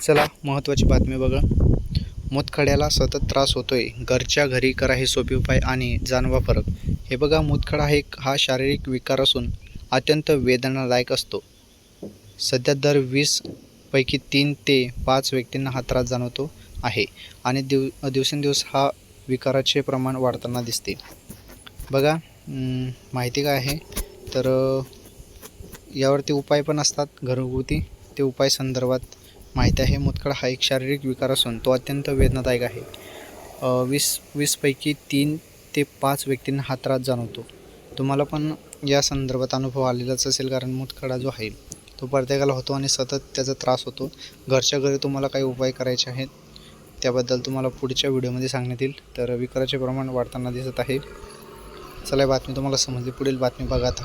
चला महत्त्वाची बातमी बघा. मुतखड्याला सतत त्रास होतोय. घरच्या घरी करा हे सोपे उपाय आणि जाणवा फरक. हे बघा मुतखडा हे हा शारीरिक विकार असून अत्यंत वेदनादायक असतो. सध्या दर वीस पैकी तीन ते पाच व्यक्तींना हा त्रास जाणवतो आहे आणि दिव दिवसेंदिवस हा विकाराचे प्रमाण वाढताना दिसते. बघा माहिती काय आहे? तर यावरती उपाय पण असतात घरगुती. ते उपाय संदर्भात माहिती आहे मुतखडा हा एक शारीरिक विकार असून तो अत्यंत वेदनादायक आहे. वीस वीसपैकी तीन ते पाच व्यक्तींना हा त्रास जाणवतो. तुम्हाला पण या संदर्भात अनुभव आलेलाच असेल कारण मुतखडा जो आहे तो प्रत्येकाला होतो आणि सतत त्याचा त्रास होतो. घरच्या घरी तुम्हाला काही उपाय करायचे आहेत त्याबद्दल तुम्हाला पुढच्या व्हिडिओमध्ये सांगण्यात येईल. तर विकाराचे प्रमाण वाढताना दिसत आहे. चला बातमी तुम्हाला समजली. पुढील बातमी बघा आता.